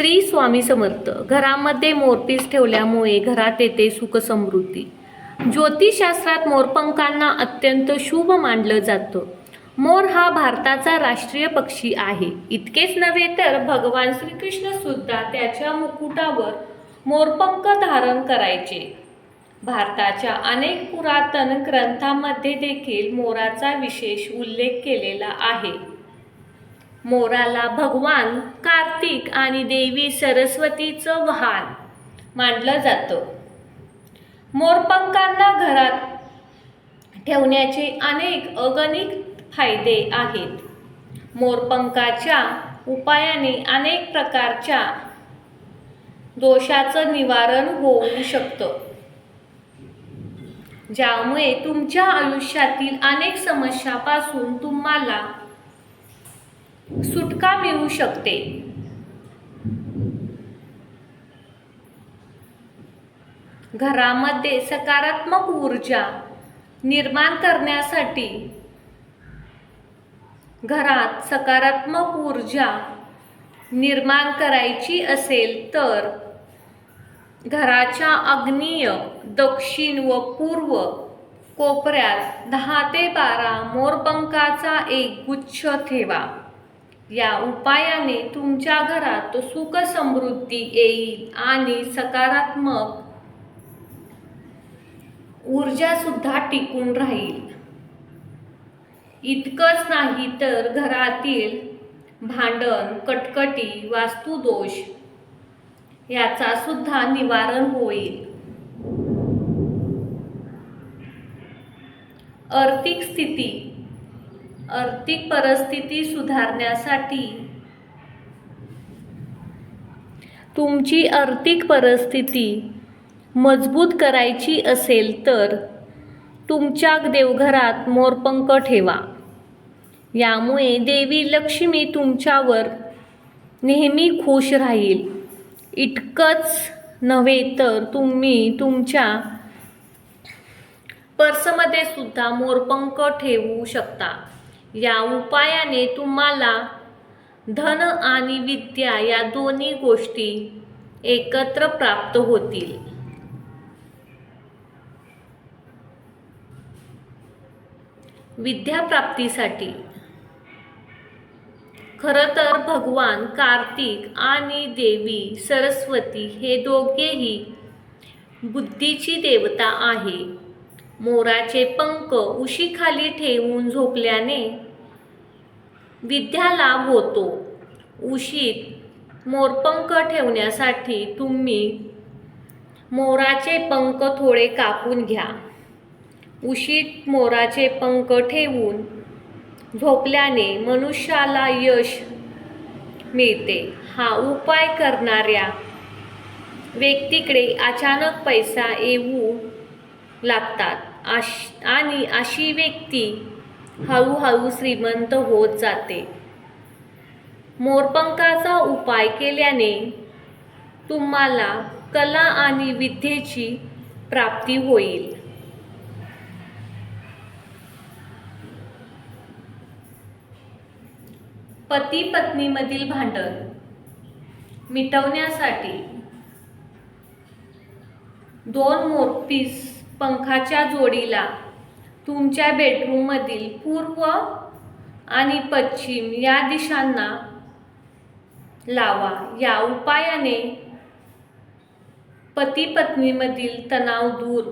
श्री स्वामी समर्थ. घरामध्ये मोरपीस ठेवल्यामुळे घरात येते सुखसमृद्धी. ज्योतिषशास्त्रात मोरपंखांना अत्यंत शुभ मानलं जातं. मोर हा भारताचा राष्ट्रीय पक्षी आहे. इतकेच नव्हे तर भगवान श्रीकृष्ण सुद्धा त्याच्या मुकुटावर मोरपंख धारण करायचे. भारताच्या अनेक पुरातन ग्रंथांमध्ये देखील मोराचा विशेष उल्लेख केलेला आहे. मोराला भगवान कार्तिक आणि देवी सरस्वतीचं वाहन मानलं जातं. मोरपंखांना घरात ठेवण्याचे अनेक अगणित फायदे आहेत. मोरपंखाच्या उपायाने अनेक प्रकारच्या दोषाचं निवारण होऊ शकतं. ज्यामुळे तुमच्या आयुष्यातील अनेक समस्यापासून तुम्हाला सुटका मिळू शकते. घरामध्ये सकारात्मक ऊर्जा निर्माण करण्यासाठी घरात सकारात्मक ऊर्जा निर्माण करायची असेल तर घराच्या अग्नीय दक्षिण व पूर्व कोपऱ्यात दहा ते बारा मोरपंखाचा एक गुच्छ ठेवा. या उपायाने तुमच्या घरात सुख समृद्धी येईल आणि सकारात्मक ऊर्जा सुद्धा टिकून राहील. इतकंच नाही तर घरातील भांडण कटकटी वास्तुदोष याचा सुद्धा निवारण होईल. आर्थिक स्थिती आर्थिक परिस्थिती सुधारण्यासाठी. तुमची आर्थिक परिस्थिती मजबूत करायची असेल तर तुमच्या देवघरात मोरपंख ठेवा. यामुळे देवी लक्ष्मी तुमच्यावर नेहमी खुश राहील. इतकंच नव्हे तर तुम्ही तुमच्या पर्समध्ये सुद्धा मोरपंख ठेवू शकता. या उपायाने तुम्हाला धन आणि विद्या या दोन्ही गोष्टी एकत्र प्राप्त होतील. विद्याप्राप्तीसाठी. खरं तर भगवान कार्तिक आणि देवी सरस्वती हे दोघेही बुद्धीची देवता आहे. मोराचे पंख उशीखाली ठेवून झोपल्याने विद्या लाभ होतो. उशीत मोरपंख ठेवण्यासाठी तुम्ही मोराचे पंख थोडे कापून घ्या. उशीत मोराचे पंख ठेवून झोपल्याने मनुष्याला यश मिळते. हा उपाय करणाऱ्या व्यक्तीकडे अचानक पैसा येऊ लागतात. आश आणि अशी व्यक्ती हळूहळू श्रीमंत होत जाते. मोरपंखाचा उपाय केल्याने तुम्हाला कला आणि विद्येची प्राप्ती होईल. पती पत्नीमधील भांडण मिटवण्यासाठी दोन मोरपीस पंखाच्या जोडीला तुमच्या बेडरूममधील पूर्व आणि पश्चिम या दिशांना लावा. या उपायाने पती पत्नीमधील तणाव दूर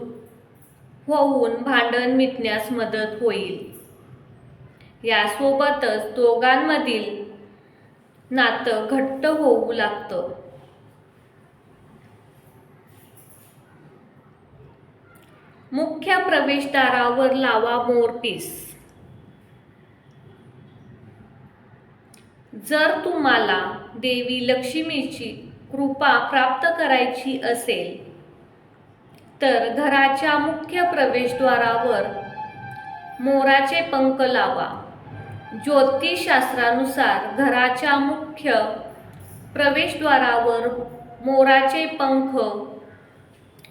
होऊन भांडण मिटण्यास मदत होईल. यासोबतच दोघांमधील नातं घट्ट होऊ लागतं. मुख्य प्रवेशद्वारावर लावा मोरपीस जर तुम्हाला देवी लक्ष्मीची कृपा प्राप्त करायची असेल तर घराच्या मुख्य प्रवेशद्वारावर मोराचे पंख लावा. ज्योतिषशास्त्रानुसार घराच्या मुख्य प्रवेशद्वारावर मोराचे पंख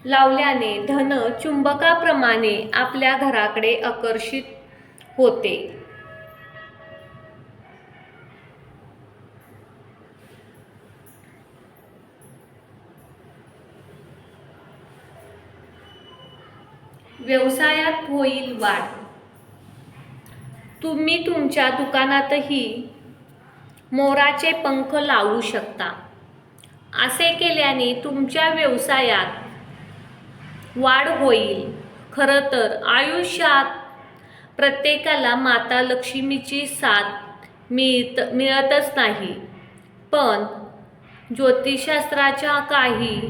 लावल्याने धन चुंबकाप्रमाणे आपल्या घराकडे आकर्षित होते. व्यवसायात होईल वाढ. तुम्ही तुमच्या दुकानातही मोराचे पंख लावू शकता. असे केल्याने तुमच्या व्यवसायात वाढ होईल. खरं तर आयुष्यात प्रत्येकाला माता लक्ष्मीची साथ मिळत मिळतच नाही. पण ज्योतिषशास्त्राच्या काही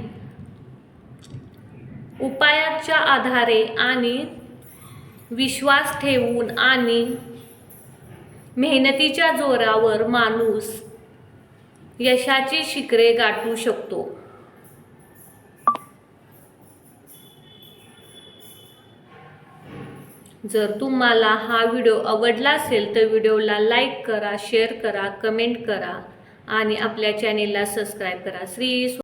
उपायाच्या आधारे आणि विश्वास ठेवून आणि मेहनतीच्या जोरावर माणूस यशाची शिखरे गाठू शकतो. जर तुम्हाला हा व्हिडिओ आवडला असेल तर व्हिडिओला लाईक करा शेअर करा कमेंट करा आणि आपल्या चॅनेलला सबस्क्राईब करा. श्री